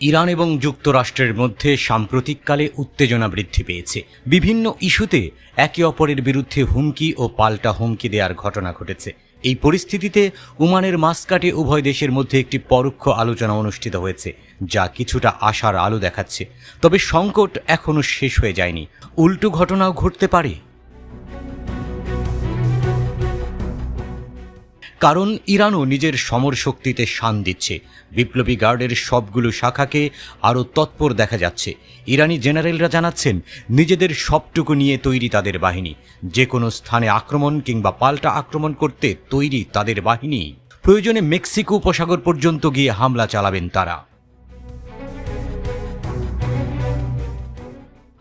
Iran এবং যুক্তরাষ্ট্রের মধ্যে সাম্প্রতিককালে উত্তেজনা বৃদ্ধি পেয়েছে। বিভিন্ন ইস্যুতে একে অপরের বিরুদ্ধে হুমকি ও পাল্টা হুমকি দেওয়ার ঘটনা ঘটেছে। এই পরিস্থিতিতে উমানের মাসকাটে উভয় দেশের মধ্যে একটি পরোক্ষ আলোচনা অনুষ্ঠিত হয়েছে, যা কিছুটা আশার আলো দেখাচ্ছে। তবে সংকট এখনও শেষ হয়ে যায়নি। উল্টো ঘটনাও ঘটতে পারে। কারণ ইরানও নিজের সমর শক্তিতে শান দিচ্ছে। বিপ্লবী গার্ডের সবগুলো শাখাকে আরও তৎপর দেখা যাচ্ছে। ইরানি জেনারেলরা জানাচ্ছেন, নিজেদের সবটুকু নিয়ে তৈরি তাদের বাহিনী। যে কোনো স্থানে আক্রমণ কিংবা পাল্টা আক্রমণ করতে তৈরি তাদের বাহিনী। প্রয়োজনে মেক্সিকো উপসাগর পর্যন্ত গিয়ে হামলা চালাবেন তারা।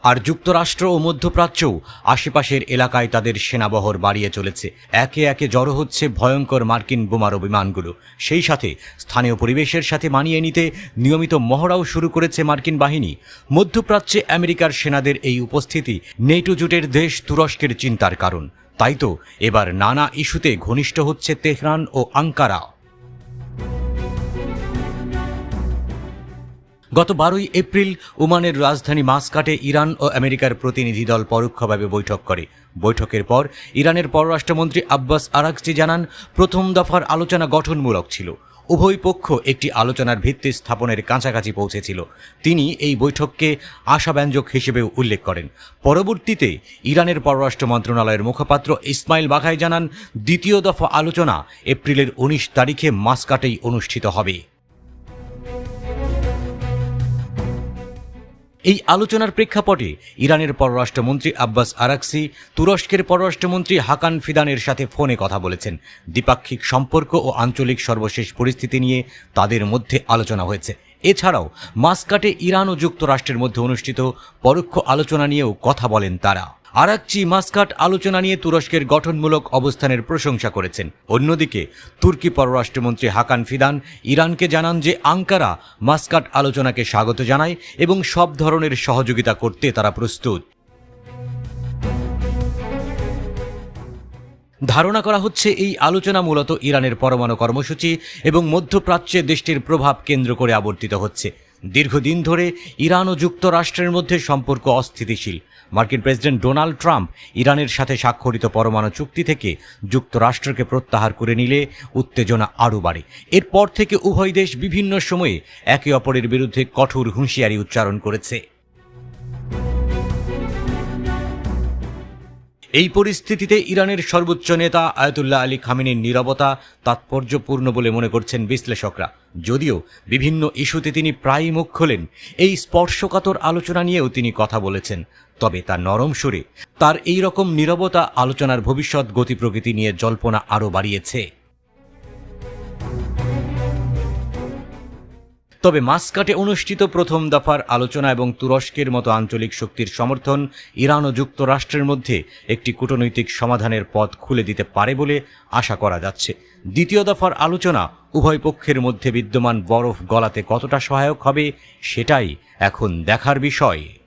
আর যুক্তরাষ্ট্র ও মধ্যপ্রাচ্যও আশেপাশের এলাকায় তাদের সেনাবহর বাড়িয়ে চলেছে। একে একে জড়ো হচ্ছে ভয়ঙ্কর মার্কিন বোমারু বিমানগুলো সেই সাথে স্থানীয় পরিবেশের সাথে মানিয়ে নিতে নিয়মিত মহড়াও শুরু করেছে মার্কিন বাহিনী। মধ্যপ্রাচ্যে আমেরিকার সেনাদের এই উপস্থিতি নেটো জোটের দেশ তুরস্কের চিন্তার কারণ। তাই তো এবার নানা ইস্যুতে ঘনিষ্ঠ হচ্ছে তেহরান ও আঙ্কারা। গত বারোই এপ্রিল ওমানের রাজধানী মাসকাটে ইরান ও আমেরিকার প্রতিনিধি দল পরোক্ষভাবে বৈঠক করে। বৈঠকের পর ইরানের পররাষ্ট্রমন্ত্রী আব্বাস আরাকচি জানান, প্রথম দফার আলোচনা গঠনমূলক ছিল। উভয় পক্ষ একটি আলোচনার ভিত্তি স্থাপনের কাছাকাছি পৌঁছেছিল। তিনি এই বৈঠককে আশাব্যঞ্জক হিসেবেও উল্লেখ করেন। পরবর্তীতে ইরানের পররাষ্ট্র মন্ত্রণালয়ের মুখপাত্র ইসমাইল বাঘাই জানান, দ্বিতীয় দফা আলোচনা এপ্রিলের উনিশ তারিখে মাসকাটেই অনুষ্ঠিত হবে। এই আলোচনার প্রেক্ষাপটে ইরানের পররাষ্ট্রমন্ত্রী আব্বাস আরাকসি, তুরস্কের পররাষ্ট্রমন্ত্রী হাকান ফিদানের সাথে ফোনে কথা বলেছেন। দ্বিপাক্ষিক সম্পর্ক ও আঞ্চলিক সর্বশেষ পরিস্থিতি নিয়ে তাদের মধ্যে আলোচনা হয়েছে। এছাড়াও মাস্কাটে ইরান ও যুক্তরাষ্ট্রের মধ্যে অনুষ্ঠিত পরোক্ষ আলোচনা নিয়েও কথা বলেন তারা। আরাকচি মাস্কাট আলোচনা নিয়ে তুরস্কের গঠনমূলক অবস্থানের প্রশংসা করেছেন। অন্যদিকে, তুর্কি পররাষ্ট্রমন্ত্রী হাকান ফিদান ইরানকে জানান যে আঙ্কারা মাস্কাট আলোচনাকে স্বাগত জানায় এবং সব ধরনের সহযোগিতা করতে তারা প্রস্তুত। ধারণা করা হচ্ছে এই আলোচনা মূলত ইরানের পরমাণু কর্মসূচি এবং মধ্যপ্রাচ্যে দেশটির প্রভাব কেন্দ্র করে আবর্তিত হচ্ছে। দীর্ঘদিন ধরে ইরান ও যুক্তরাষ্ট্রের মধ্যে সম্পর্ক অস্থিতিশীল। মার্কিন প্রেসিডেন্ট ডোনাল্ড ট্রাম্প ইরানের সাথে স্বাক্ষরিত পরমাণু চুক্তি থেকে যুক্তরাষ্ট্রকে প্রত্যাহার করে নিলে উত্তেজনা আরও বাড়ে। এরপর থেকে উভয় দেশ বিভিন্ন সময়ে একে অপরের বিরুদ্ধে কঠোর হুঁশিয়ারি উচ্চারণ করেছে। এই পরিস্থিতিতে ইরানের সর্বোচ্চ নেতা আয়াতুল্লাহ আলী খামিনের নিরবতা তাৎপর্যপূর্ণ বলে মনে করছেন বিশ্লেষকরা। যদিও বিভিন্ন ইস্যুতে তিনি প্রায়ই মুখ খোলেন, এই স্পর্শকাতর আলোচনা নিয়েও তিনি কথা বলেছেন। তবে তা নরম সুরে তার এই রকম নিরবতা আলোচনার ভবিষ্যৎ গতি প্রকৃতি নিয়ে জল্পনা আরও বাড়িয়েছে। তবে মাস্কাটে অনুষ্ঠিত প্রথম দফার আলোচনা এবং তুরস্কের মতো আঞ্চলিক শক্তির সমর্থন ইরান ও যুক্তরাষ্ট্রের মধ্যে একটি কূটনৈতিক সমাধানের পথ খুলে দিতে পারে বলে আশা করা যাচ্ছে। দ্বিতীয় দফার আলোচনা উভয় পক্ষের মধ্যে বিদ্যমান বরফ গলাতে কতটা সহায়ক হবে সেটাই এখন দেখার বিষয়।